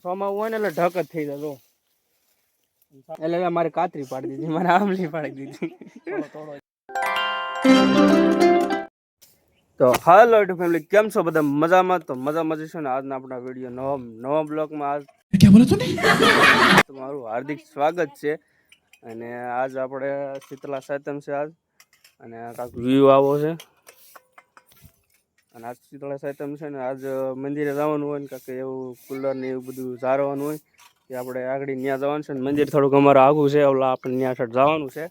સોમાં હોય ને એટલે ઢક જ થઈ જતો એટલે મારે કાતરી પાડી દીધી મારે આમલી પાડી દીધી. તો હાલો ટુ ફેમિલી કેમ છો બધા? મજામાં? તો મજા મજા છે ને આજના આપણા વીડિયો નવા નવા બ્લોગમાં આજ બોલો તું તમારું હાર્દિક સ્વાગત છે. અને આજ આપણે શીતલા સાતમ છે આજ. અને કાંક વ્યૂ આવો છે. અને આજ શીતળા સાતમ છે ને, આજ મંદિરે જવાનું હોય ને કાંક એવું કુલર ને એવું બધું ઝારવાનું હોય કે આપણે આગળ ત્યાં જવાનું છે ને, મંદિર થોડુંક અમારે આગું છે, ઓલા આપણે ત્યાં સાઈડ જવાનું છે.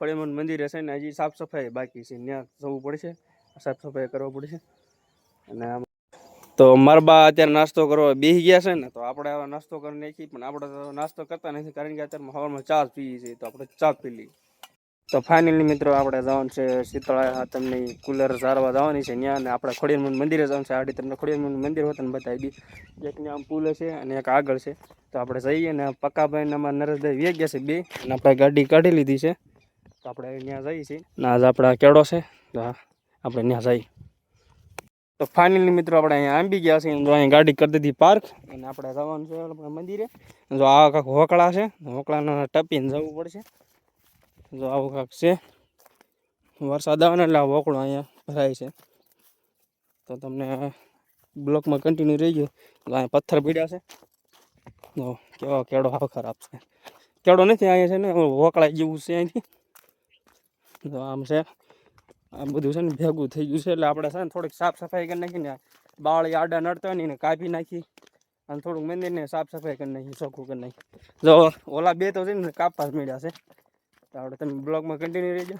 ફળીમન મંદિરે છે ને, હજી સાફ સફાઈ બાકી છે ત્યાં જવું પડશે, સાફ સફાઈ કરવા પડશે. અને તો મારા બા અત્યારે નાસ્તો કરવા બેસી ગયા છે ને, તો આપણે હવે નાસ્તો કરી નાખી, પણ આપણે નાસ્તો કરતા નથી, કારણ કે અત્યારે હવામાં ચા પીએ છીએ તો આપણે ચા પી લઈએ. તો ફાઇનલી મિત્રો આપણે જવાનું છે શીતળા તમને કુલર સારવા જવાની છે ત્યાં અને આપણે ખોડિયાર મંદિરે જવાનું છે. આડી તમને ખોડિયાર મંદિર હોય તમને બતાવી દી એક ત્યાં પુલ છે અને એક આગળ છે. તો આપણે જઈએ ને પક્કાભાઈ ને અમારા નરેશભાઈ વે ગયા છે બે અને આપણે ગાડી કાઢી લીધી છે. તો આપણે ત્યાં જઈએ છીએ. ને આજ આપણા કેળો છે. તો આપણે ત્યાં જઈએ. તો ફાઇનલી મિત્રો આપણે અહીંયા આંબી ગયા છે જો અહીંયા ગાડી કરી દીધી પાર્ક અને આપણે જવાનું છે મંદિરે. જો આ કાંક હોકળા છે. હોકળાના ટપીને જવું પડશે. જો આવું કાંક છે. વરસાદ આવે એટલે આ વોકળો અહીંયા ભરાય છે. તો તમને બ્લોકમાં કન્ટિન્યુ રહી ગયો. તો અહીંયા પથ્થર પીડ્યા છે. તો કેવો કેળો હાવ ખરાબ છે. કેળો નથી અહીંયા છે ને વોકળાઈ જેવું છે અહીંથી. તો આમ છે. આ બધું છે ને ભેગું થઈ ગયું છે. એટલે આપણે છે ને થોડીક સાફ સફાઈ કરી નાખીને બાળી આડા નડતા હોય ને એને કાપી નાખી અને થોડુંક મંદિરને સાફ સફાઈ કરી નાખી, ચોખ્ખું કરી નાખી. જો ઓલા બે તો છે ને કાપવા જ મળ્યા છે. તો આપણે તમે બ્લોગમાં કન્ટિન્યુ રહેજો.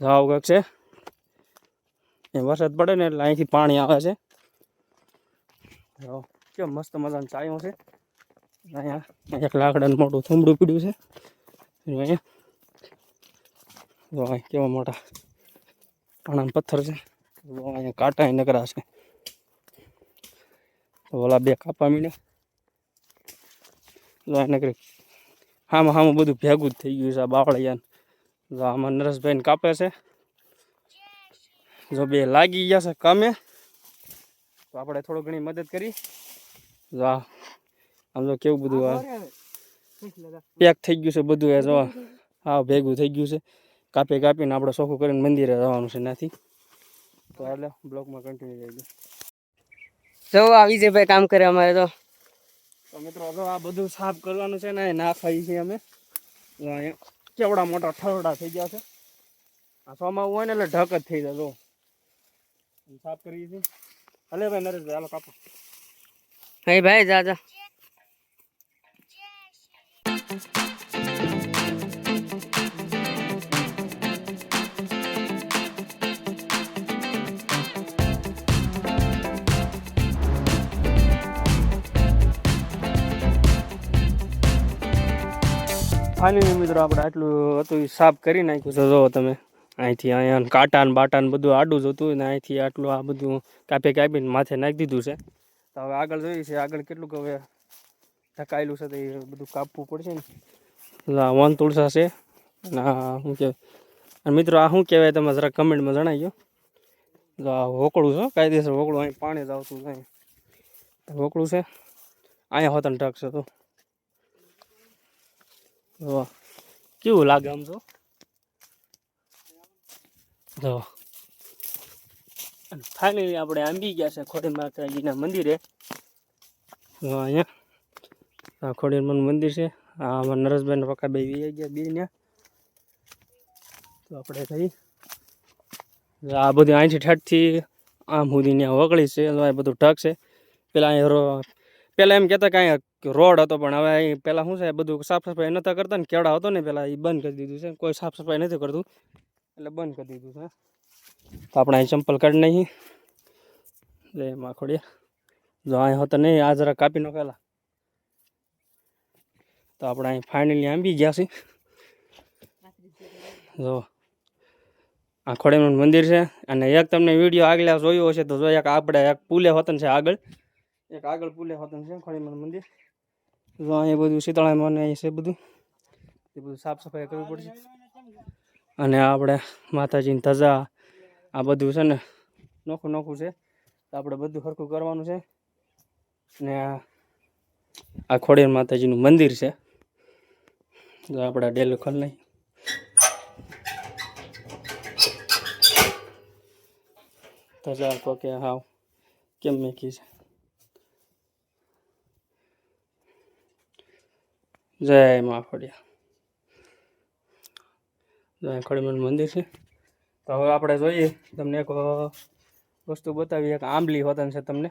જાવ કંઈક છે. એ વરસાદ પડે ને એટલે અહીંથી પાણી આવે છે. કેમ મસ્ત મજાનું ચાયો છે. અહીંયા એક લાકડાનું મોટું થુંબડું પીડ્યું છે. અહીંયા. અહીં કેવા મોટા પાણા પથ્થર છે. અહીંયા કાંટા નકરા છે. ઓલા બે કાપા મીડ્યા. નકરી આમાં આમાં બધું ભેગું જ થઈ ગયું છે આ બાવળિયાને. જો આમાં નરેશભાઈને કાપે છે. જો બે લાગી ગયા છે કામે. તો આપણે થોડું ઘણી મદદ કરી. જો આમ જો કેવું બધું આ પેક થઈ ગયું છે બધું એ જો હા, ભેગું થઈ ગયું છે. કાપી કાપીને આપણે ચોખ્ખું કરીને મંદિરે જવાનું છે ત્યાંથી. તો એટલે બ્લોકમાં કન્ટિન્યુ થઈ ગયું જો આ વિજયભાઈ કામ કરે અમારે તો. તો મિત્રો હવે આ બધું સાફ કરવાનું છે ને ના નાખાઈ છે અમે. અહીંયા કેવડા મોટા ઠરડા થઈ ગયા છે. આ સોમાં હોય ને એટલે ઢક જ થઈ જાય જો. સાફ કરીએ છીએ. હલે ભાઈ નરેશભાઈ હાલો કાપો. હે ભાઈ જા જા. ફાઇનલી મિત્રો આપણે આટલું હતું એ સાફ કરી નાખ્યું છે. જો તમે અહીંથી અહીંયા કાંટા ને બાટા ને બધું આડું જ હતું ને અહીંથી આટલું આ બધું કાપી કાપીને માથે નાખી દીધું છે. તો હવે આગળ જોઈએ છે, આગળ કેટલું હવે ઢકાયેલું છે તો એ બધું કાપવું પડશે ને. વન તુલસા છે. ના શું કહેવાય? અને મિત્રો, આ શું કહેવાય તમે જરા કમેન્ટમાં જણાવજો. જો આ હોકળું છે કાયદેસર હોકળું અહીં પાણી જ આવતું અહીં. હોકળું છે. અહીંયા હોતન ઢક છે તો. જો કેવું લાગે આમ જો. જો આપણે આંબી ગયા છે ખોડી માતાજીના મંદિરે. જો અહીંયા. આ ખોડીમાનું મંદિર છે. આ અમારા નરેશભાઈ પક્કા બે વી ગયા બી ત્યાં તો આપણે થઈ આ બધું અહીંથી ઠેઠથી આમ સુધી ત્યાં વગળી છે બધું ઢગ છે. પેલા અહીંયા પેલા એમ કહેતા કાંઈ રોડ હતો, પણ હવે અહીં પહેલાં શું છે, બધું સાફ સફાઈ નહોતા કરતા ને કેળા હતો ને પહેલાં એ બંધ કરી દીધું છે. કોઈ સાફ સફાઈ નથી કરતું, એટલે બંધ કરી દીધું છે. તો આપણે અહીં ચંપલ કાઢી નહીં જય માખોડિયા જો અહીં હોતો નહીં, આ જરા કાપી નાખેલા. તો આપણે અહીં ફાઇનલી આંબી ગયા છીએ. જો, આ ખોડિયાનું મંદિર છે, અને એક તમને વીડિયો આગળ જોયો હશે, તો જો એક આપણે એક પુલે હોતન છે આગળ એક આગળ પુલે હોતન છે ખોડિયાનું મંદિર. જો અહીંયા બધું શીતળામાં ને અહીં છે બધું. એ બધું સાફ સફાઈ કરવી પડશે. અને આપણે માતાજીની ધજા, આ બધું છે ને, નોખું નોખું છે. તો આપણે બધું સરખું કરવાનું છે. ને આ ખોડિયાર માતાજીનું મંદિર છે. જો આપણે ડેલું ખોલ નહીં ધજા તો કે હાવ કેમ મેકી છે? જય મા ખોડિયા જય ખોડિયાનું મંદિર છે. તો હવે આપણે જોઈએ, તમને એક વસ્તુ બતાવીએ, એક આંબલી હોતન છે તમને.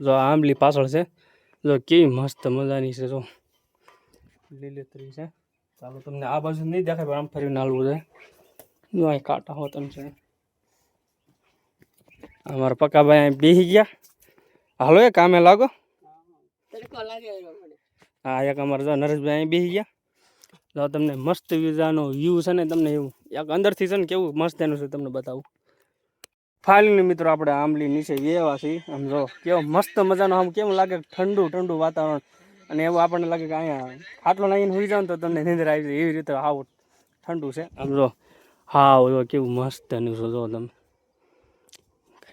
જો આંબલી પાછળ છે, જો કેવી મસ્ત મજાની છે, જો. લીલેતરી છે. ચાલો તમને આ બાજુ નહીં દેખાય, પણ આમ ફરીને હાલવું છે. જો અહીં કાંટા હોતન છે. અમારા પક્કાભાઈ અહીં બેસી ગયા. હાલો એ કામે લાગો. હા એક અમારા જો નરેશભાઈ અહીં બેસી ગયા. જો તમને મસ્ત વિઝાનો વ્યૂ છે ને તમને એવું, એક અંદરથી છે ને કેવું મસ્ત એનું છે તમને બતાવું. ફાઇનલી મિત્રો આપણે આંબલી નીચે વેવા છીએ. આમ જો કેવો મસ્ત મજાનો, આમ કેવું લાગે ઠંડુ ઠંડુ વાતાવરણ. અને એવું આપણને લાગે કે અહીંયા ખાટલો નાખીને હોઈ જાવ તો તમને નીંદર આવી જાય. એવી રીતે આવું ઠંડુ છે. આમ જો હાવ જો કેવું મસ્ત એનું છે જો તમે.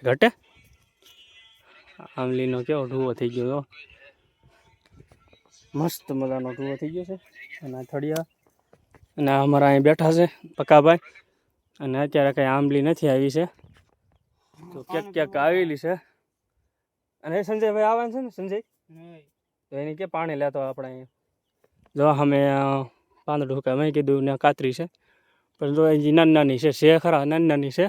ઘટે? આંબલીનો કેવો ઢૂવો થઈ ગયો જો. મસ્ત મજાનો ઢૂવો થઈ ગયો છે. અને થળિયા અને અમારા અહીં બેઠા છે પકાભાઈ અને અત્યારે કંઈ આંબલી નથી આવી છે. તો ક્યાંક ક્યાંક આવેલી છે. અને સંજયભાઈ આવવાનું છે ને સંજય? તો એની કે પાણી લેતો આપણે અહીં જો અમે પાંદડું હુકા મેં કીધું ને કાતરી છે. પણ જો હજી નાની નાની છે છે ખરા નાની નાની છે.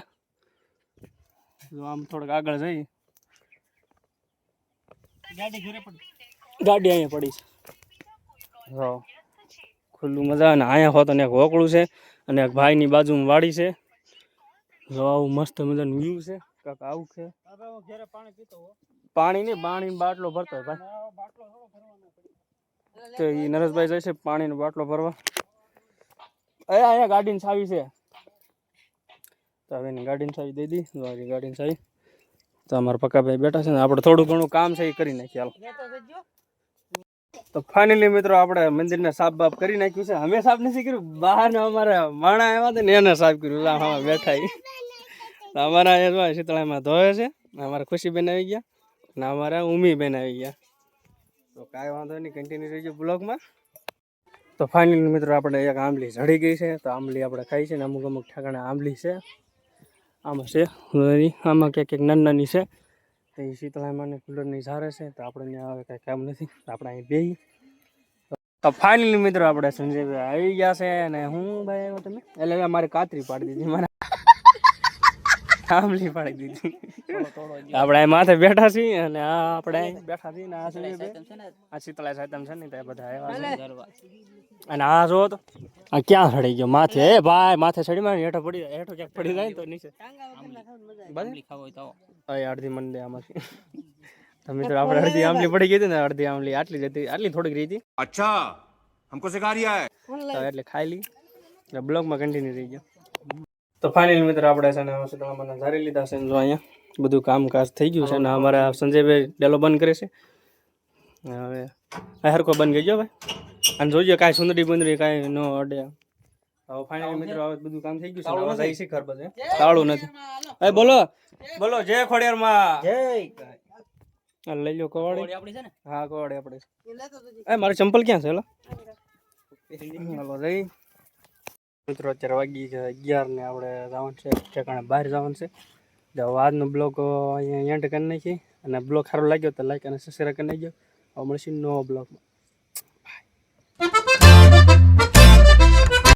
જો આમ થોડુંક આગળ જઈ ગાડી અહીંયા પડી છે. જો ખુલ્લું મજા અને અહીંયા હોત અને એક હોકળું છે અને એક ભાઈની બાજુમાં વાડી છે. જો આવું મસ્ત મજાનું વ્યૂ છે. કાંક આવું છે. પાણી નહીં પાણી બાટલો ભરતો હોય ભાઈ. તો એ નરેશભાઈ જશે પાણીનો બાટલો ભરવા. અહીંયા અહીંયા ગાડીની છાવી છે. તો હવે એની ગાડીની છાવી દઈ દી. ગાડીની છાવી. તો અમારા પક્કાભાઈ બેઠા છે ને. આપણે થોડું ઘણું કામ છે એ કરી નાખીએ હાલો. તો ફાઇનલી મિત્રો આપણે મંદિરને સાફ બાફ કરી નાખ્યું છે. અમે સાફ નથી કર્યું, બહાર અમારે માણા આવ્યા હતા ને એને સાફ કર્યું. હા બેઠા અમારા અહીંયા જો શીતળામાં ધોવે છે અમારા ખુશીબેન આવી ગયા ને અમારા ઉમીબેન આવી ગયા. તો કાંઈ વાંધો નહીં કન્ટિન્યુ રહીજો બ્લોગમાં. તો ફાઇનલી મિત્રો આપણે એક આંબલી ઝડી ગઈ છે. તો આંબલી આપણે ખાઈ છે ને અમુક અમુક ઠેકાણે આંબલી છે. આમાં છે આમાં ક્યાંક ક્યાંક નાની નાની છે. તો એ શીતળામાં ને કુલરની સારે છે તો આપણે ત્યાં હવે કાંઈ કામ નથી આપણે અહીં બેહી. તો ફાઇનલી મિત્રો આપણે સંજયભાઈ આવી ગયા છે અને હું ભાઈ આવ્યો તમે? એટલે મારે કાતરી પાડી દીધી મારે આંબલી પાડી દીધી. આપણે અહીં માથે બેઠા છીએ અને આ આપણે બેઠા છીએ ને આ સંજયભાઈ. આ શીતળા સાતમ છે ને તે બધા આવ્યા છે. અને આ જો તો આ ક્યાં ચડી ગયો? માથે એ ભાઈ માથે ચડી માં હેઠો પડી જાય હેઠો ક્યાંક પડી જાય તો નીચે. અહીં અડધી મન દે આમાંથી તો મિત્રો આપણે અડધી આમલી પડી ગઈ હતી ને અડધી આમલી આટલી જતી આટલી થોડીક રહી હતી. અચ્છા હમકો સિખા રહ્યા હે એટલે ખાઈ લી. એટલે બ્લોગમાં કન્ટિન્યુ રહી ગયો. તો ફાઇનલ મિત્ર આપણે છે ને હોસ્પિટલમાં ધારી લીધા છે જો અહીંયા બધું કામકાજ થઈ ગયું છે અને અમારા સંજયભાઈ ડેલો બંધ કરે છે. હવે હરકો બંધ ગઈ ગયો ભાઈ. અને જોજો કાંઈ સુંદરી બુંદરી કાંઈ ન અડે. હવે ફાઇનલ મિત્રો હવે બધું કામ થઈ ગયું છે ને હવે જાય છે ઘર બધે. તાળું નથી. એ બોલો. બોલો જય ખોડિયારમાં. જય લઈ લો કવાડી. હા કવાડી આપણે એ મારે ચંપલ ક્યાં છે લો હાલો જઈ. મિત્રો અત્યારે વાગી છે અગિયાર ને આપણે જવાનું છે ઠેકાણે બહાર જવાનું છે. તો આજનો બ્લોગ અહીંયા એન્ડ કરી નાખી અને બ્લોગ સારો લાગ્યો તો લાઈક અને સબસ્ક્રાઈબ કરી નાખજો. હવે મળશે નવો બ્લોગમાં.